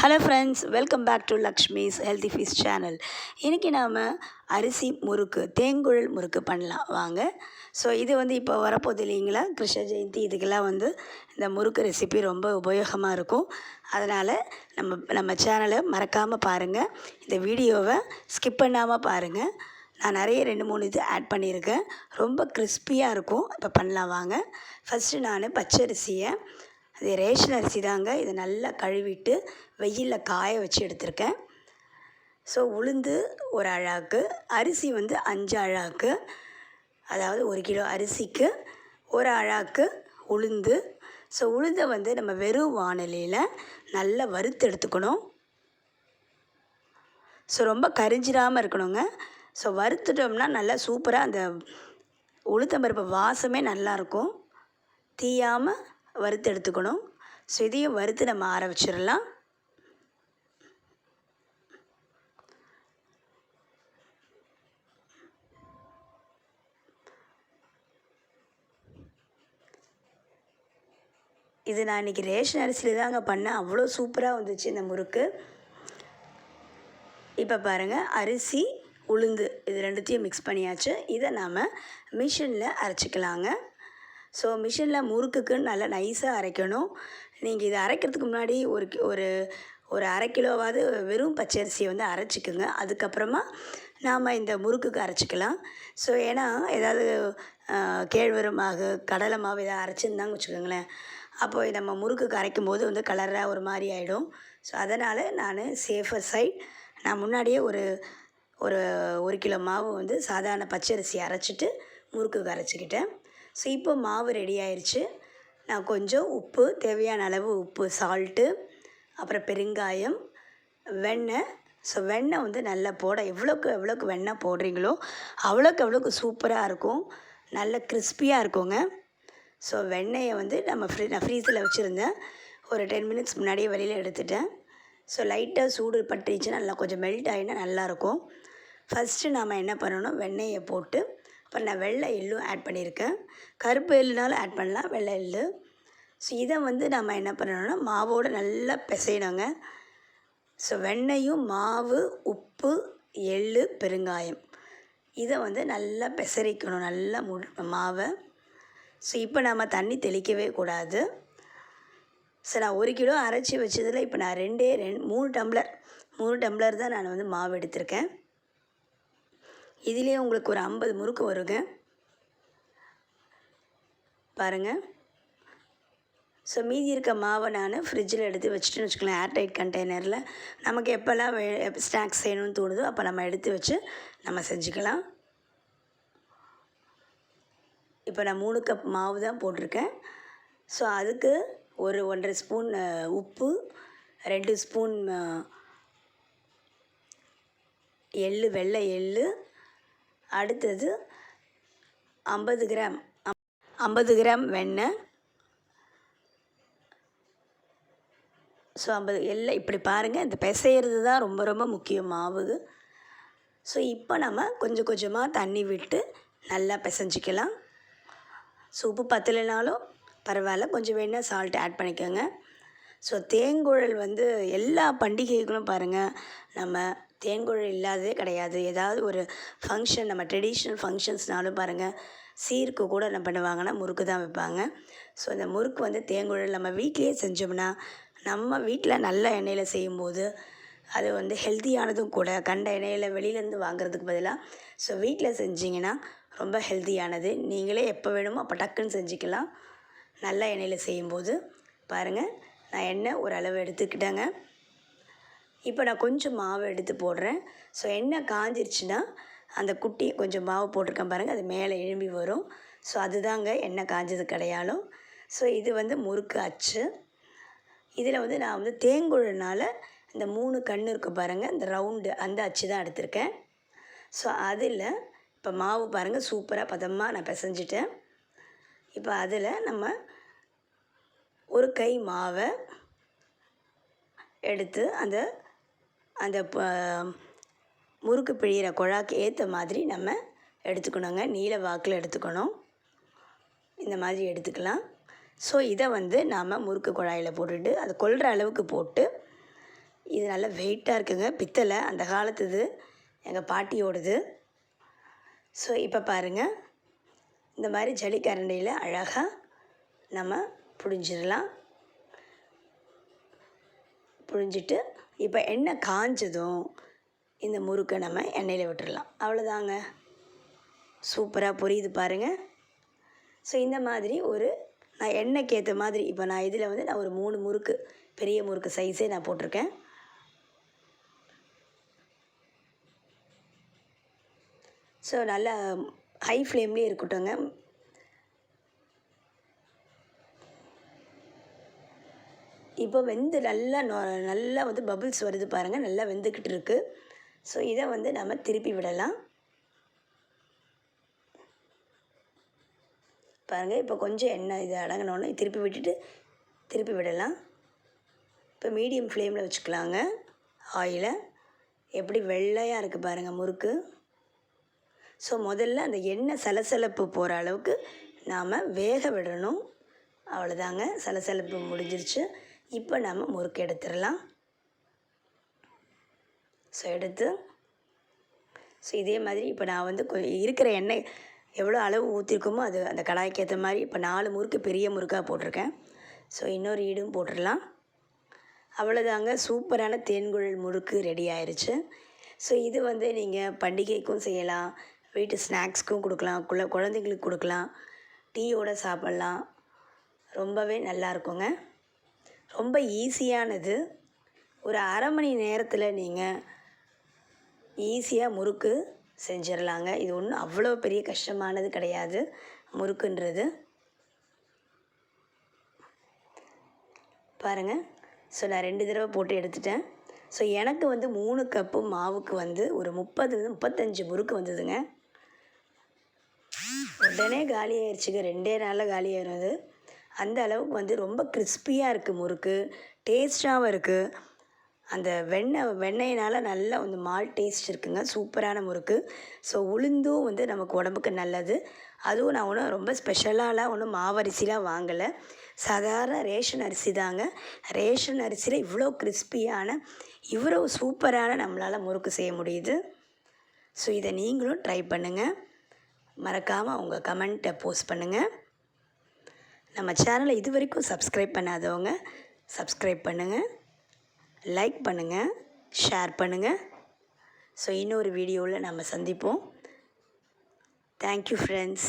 Hello friends welcome back to Lakshmi's healthy feast channel இன்றைக்கி நாம் அரிசி முறுக்கு தேங்குழல் முறுக்கு பண்ணலாம். வாங்க. ஸோ இது வந்து இப்போ வரப்போகுது இல்லைங்களா? கிருஷ்ண ஜெயந்தி. இதுக்கெல்லாம் வந்து இந்த முறுக்கு ரெசிபி ரொம்ப உபயோகமாக இருக்கும். அதனால் நம்ம நம்ம சேனலை மறக்காமல் பாருங்கள் இந்த வீடியோவை ஸ்கிப் பண்ணாமல் பாருங்கள் நான் நிறைய ரெண்டு மூணு இது ஆட் பண்ணியிருக்கேன். ரொம்ப கிறிஸ்பியாக இருக்கும். இப்போ பண்ணலாம். வாங்க. ஃபஸ்ட்டு நான் பச்சரிசியை அது ரேஷன் அரிசி தாங்க. இதை நல்லா கழுவிட்டு வெயிலில் காய வச்சு எடுத்திருக்கேன். ஸோ உளுந்து ஒரு அழாக்கு அரிசி வந்து அஞ்சு அழாக்கு அதாவது ஒரு கிலோ அரிசிக்கு ஒரு அழாக்கு உளுந்து. ஸோ உளுந்தை வந்து நம்ம வெறும் வானிலையில் நல்லா வறுத்து எடுத்துக்கணும். ஸோ ரொம்ப கரிஞ்சிடாமல் இருக்கணுங்க. ஸோ வறுத்துட்டோம்னா நல்லா சூப்பராக அந்த உளுத்தம்பருப்பு வாசமே நல்லாயிருக்கும் தீயாமல் வறுத்து எடுத்துக்கணும். ஸோ இதையும் வறுத்து நம்ம ஆற வச்சிடலாம். இது நான் இன்றைக்கி ரேஷன் அரிசியில் தாங்க பண்ணேன். அவ்வளோ சூப்பராக வந்துச்சு இந்த முறுக்கு. இப்போ பாருங்கள் அரிசி உளுந்து இது ரெண்டுத்தையும் மிக்ஸ் பண்ணியாச்சு. இதை நாம் மிஷினில் அரைச்சிக்கலாங்க. ஸோ மிஷினில் முறுக்குக்குன்னு நல்லா நைஸாக அரைக்கணும். நீங்கள் இதை அரைக்கிறதுக்கு முன்னாடி ஒரு ஒரு ஒரு அரை கிலோவாவது வெறும் பச்சரிசியை வந்து அரைச்சிக்குங்க. அதுக்கப்புறமா நாம் இந்த முறுக்குக்கு அரைச்சிக்கலாம். ஸோ ஏன்னா ஏதாவது கேழ்வரு மாவு கடலை மாவு எதாவது அரைச்சிருந்தாங்க வச்சுக்கோங்களேன். அப்போ நம்ம முறுக்குக்கு அரைக்கும் போது வந்து கலராக ஒரு மாதிரி ஆகிடும் ஸோ அதனால் நான் சேஃபர் சைட் நான் முன்னாடியே ஒரு ஒரு ஒரு கிலோ மாவு வந்து சாதாரண பச்சரிசி அரைச்சிட்டு முறுக்குக்கு அரைச்சிக்கிட்டேன். ஸோ இப்போ மாவு ரெடி ஆயிடுச்சு நான் கொஞ்சம் உப்பு தேவையான அளவு உப்பு சால்ட்டு அப்புறம் பெருங்காயம் வெண்ணெய். ஸோ வெண்ணெய் வந்து நல்லா போட எவ்வளோக்கு எவ்வளோக்கு வெண்ணெய் போடுறீங்களோ அவ்வளோக்கு அவ்வளோக்கு சூப்பராக இருக்கும். நல்ல கிறிஸ்பியாக இருக்குங்க. ஸோ வெண்ணெயை வந்து நம்ம ஃப்ரீ நான் ஃப்ரீஸில் வச்சுருந்தேன். ஒரு டென் மினிட்ஸ் முன்னாடியே வெளியில் எடுத்துட்டேன். ஸோ லைட்டாக சூடு பட்டுருச்சுன்னா நல்லா கொஞ்சம் மெல்ட் ஆகினா நல்லாயிருக்கும் ஃபஸ்ட்டு நாம் என்ன பண்ணணும்? வெண்ணெயை போட்டு அப்புறம் நான் வெள்ளை எள்ளும் ஆட் பண்ணியிருக்கேன். கருப்பு எள்ளுனாலும் ஆட் பண்ணலாம் வெள்ளை எள்ளு. ஸோ இதை வந்து நம்ம என்ன பண்ணணும்னா மாவோடு நல்லா பிசையணுங்க. ஸோ வெண்ணையும் மாவு உப்பு எள்ளு பெருங்காயம். இதை வந்து நல்லா பிசரிக்கணும் நல்லா மு மாவை. ஸோ இப்போ நம்ம தண்ணி தெளிக்கவே கூடாது. ஸோ நான் ஒரு கிலோ அரைச்சி வச்சதில் இப்போ நான் ரெண்டே ரெண்டு மூணு டம்ளர் மூணு டம்ளர் தான் நான் வந்து மாவு எடுத்திருக்கேன். இதுலேயே உங்களுக்கு ஒரு ஐம்பது முறுக்கு வருங்க. பாருங்கள் ஸோ மீதி இருக்க மாவை நான் ஃப்ரிட்ஜில் எடுத்து வச்சுட்டுன்னு வச்சுக்கலாம் ஏர்டைட் கண்டெய்னரில் நமக்கு எப்போல்லாம் வே ஸ்நாக்ஸ் செய்யணும்னு தோணுதோ அப்போ நம்ம எடுத்து வச்சு நம்ம செஞ்சுக்கலாம். இப்போ நான் மூணு கப் மாவு தான் போட்டிருக்கேன். ஸோ அதுக்கு ஒரு ஒன்றரை ஸ்பூன் உப்பு ரெண்டு ஸ்பூன் எள்ளு வெள்ளை எள்ளு அடுத்தது ஐம்பது கிராம் ஐம்பது கிராம் வெண்ணெய். ஸோ ஐம்பது எல்லாம் இப்படி பாருங்கள் இந்த பிசையிறது தான் ரொம்ப ரொம்ப முக்கியம் மாவு ஸோ இப்போ நம்ம கொஞ்சம் கொஞ்சமாக தண்ணி விட்டு நல்லா பிசைஞ்சிக்கலாம். ஸோ உப்பு பத்தலைனாலும் பரவாயில்ல கொஞ்சம் வேணால் சால்ட் ஆட் பண்ணிக்கோங்க. ஸோ தேங்குழல் வந்து எல்லா பண்டிகைகளும் பாருங்கள் நம்ம தேங்குழல் இல்லாததே கிடையாது. ஏதாவது ஒரு ஃபங்க்ஷன் நம்ம ட்ரெடிஷ்னல் ஃபங்க்ஷன்ஸ்னாலும் பாருங்கள் சீருக்கு கூட என்ன பண்ணுவாங்கன்னா முறுக்கு தான் வைப்பாங்க. ஸோ அந்த முறுக்கு வந்து தேங்குழல் நம்ம வீட்டிலேயே செஞ்சோம்னா நம்ம வீட்டில் நல்ல எண்ணெயில் செய்யும்போது அது வந்து ஹெல்த்தியானதும் கூட கண்ட எண்ணெயில் வெளியிலேருந்து வாங்குறதுக்கு பதிலாக ஸோ வீட்டில் செஞ்சிங்கன்னா ரொம்ப ஹெல்த்தியானது நீங்களே எப்போ வேணுமோ அப்போ டக்குன்னு செஞ்சுக்கலாம். நல்ல எண்ணெயில் செய்யும்போது பாருங்கள் நான் எண்ணெய் ஒரு அளவு எடுத்துக்கிட்டேங்க. இப்போ நான் கொஞ்சம் மாவு எடுத்து போடுறேன். ஸோ எண்ணெய் காஞ்சிருச்சுன்னா அந்த குட்டி கொஞ்சம் மாவு போட்டிருக்கேன் பாருங்கள் அது மேலே எழும்பி வரும். ஸோ அதுதாங்க எண்ணெய் காஞ்சது கிடையாலும். ஸோ இது வந்து முறுக்கு அச்சு. இதில் வந்து நான் வந்து தேங்குழனால் இந்த மூணு கண் இருக்கு பாருங்கள் இந்த ரவுண்டு அந்த அச்சு தான் எடுத்திருக்கேன். ஸோ அதில் இப்போ மாவு பாருங்கள் சூப்பராக பதமாக நான் பிசைஞ்சிட்டேன். இப்போ அதில் நம்ம ஒரு கை மாவை எடுத்து அந்த அந்த ப- முறுக்கு பிழியிற குழாக்கு ஏற்ற மாதிரி நம்ம எடுத்துக்கணுங்க. நீல வாக்கில் எடுத்துக்கணும். இந்த மாதிரி எடுத்துக்கலாம். ஸோ இதை வந்து நாம் முறுக்கு குழாயில் போட்டுட்டு அது கொள்கிற அளவுக்கு போட்டு இது நல்லா வெயிட்டாக இருக்குங்க. பித்தளை அந்த காலத்துது எங்கள் பாட்டியோடது. ஸோ இப்போ பாருங்கள் இந்த மாதிரி ஜலிக்கரண்டியில் அழகாக நம்ம புழிஞ்சிடலாம். புழிஞ்சிட்டு இப்போ எண்ணெய் காஞ்சதும் இந்த முறுக்கை நம்ம எண்ணெயில் விட்டுடலாம் அவ்வளோதாங்க சூப்பராக புரியுது பாருங்கள் ஸோ இந்த மாதிரி ஒரு நான் எண்ணெய்க்கு ஏற்ற மாதிரி இப்போ நான் இதில் வந்து நான் ஒரு மூணு முறுக்கு பெரிய முறுக்கு சைஸே நான் போட்டிருக்கேன். ஸோ நல்லா ஹை ஃப்ளேம்லேயே இருக்கட்டுங்க இப்போ வெந்து நல்லா நல்லா வந்து பபுள்ஸ் வருது பாருங்கள் நல்லா வெந்துக்கிட்டு இருக்குது ஸோ இதை வந்து நம்ம திருப்பி விடலாம். பாருங்கள் இப்போ கொஞ்சம் எண்ணெய் இது அடங்கினோடனே திருப்பி விட்டுட்டு திருப்பி விடலாம். இப்போ மீடியம் ஃப்ளேமில் வச்சுக்கலாங்க ஆயிலை. எப்படி வெள்ளையாக இருக்குது பாருங்கள் முறுக்கு. ஸோ முதல்ல அந்த எண்ணெய் சலசலப்பு போகிற அளவுக்கு நாம் வேக விடணும். அவ்வளோதாங்க சலசலப்பு முடிஞ்சிருச்சு. இப்போ நம்ம முறுக்கு எடுத்துடலாம். ஸோ எடுத்து ஸோ இதே மாதிரி இப்போ நான் வந்து கொ இருக்கிற எண்ணெய் எவ்வளோ அளவு ஊற்றிருக்கோமோ அது அந்த கடாய்க்கு ஏற்ற மாதிரி இப்போ நாலு முறுக்கு பெரிய முறுக்காக போட்டிருக்கேன். ஸோ இன்னொரு ஈடும் போட்டுடலாம். அவ்வளோதாங்க. சூப்பரான தேன்குழல் முறுக்கு ரெடி ஆயிடுச்சு ஸோ இது வந்து நீங்கள் பண்டிகைக்கும் செய்யலாம். வீட்டு ஸ்நாக்ஸ்க்கும் கொடுக்கலாம். குழ குழந்தைங்களுக்கு கொடுக்கலாம். டீயோடு சாப்பிட்லாம். ரொம்பவே நல்லா இருக்குங்க. ரொம்ப ஈஸியானது. ஒரு அரை மணி நேரத்தில் நீங்கள் ஈஸியாக முறுக்கு செஞ்சிடலாங்க இது ஒன்றும் அவ்வளோ பெரிய கஷ்டமானது கிடையாது. முறுக்குன்றது. பாருங்கள் ஸோ நான் ரெண்டு தடவை போட்டு எடுத்துட்டேன். ஸோ எனக்கு வந்து மூணு கப்பு மாவுக்கு வந்து ஒரு முப்பது முப்பத்தஞ்சு முறுக்கு வந்ததுங்க. உடனே காலி ஆயிடுச்சுங்க ரெண்டே நாளில் காலி ஆயிடுது அந்த அளவுக்கு வந்து ரொம்ப கிறிஸ்பியாக இருக்குது முறுக்கு டேஸ்ட்டாகவும் இருக்குது அந்த வெண்ணெய் வெண்ணெயினால் நல்லா வந்து மால் டேஸ்ட் இருக்குங்க. சூப்பரான முறுக்கு. ஸோ உளுந்தும் வந்து நமக்கு உடம்புக்கு நல்லது. அதுவும் நான் ஒன்றும் ரொம்ப ஸ்பெஷலாலாம் ஒன்றும் மாவரிசிலாம் வாங்கலை. சாதாரண ரேஷன் அரிசி தாங்க. ரேஷன் அரிசியில் இவ்வளோ கிறிஸ்பியான இவ்வளோ சூப்பரான நம்மளால் முறுக்கு செய்ய முடியுது. ஸோ இதை நீங்களும் ட்ரை பண்ணுங்கள் மறக்காமல் உங்கள் கமெண்ட்டை போஸ்ட் பண்ணுங்கள் நம்ம சேனலை இது வரைக்கும் சப்ஸ்கிரைப் பண்ணாதவங்க சப்ஸ்கிரைப் பண்ணுங்கள் லைக் பண்ணுங்கள் ஷேர் பண்ணுங்கள் ஸோ இன்னொரு வீடியோவில் நம்ம சந்திப்போம். Thank you friends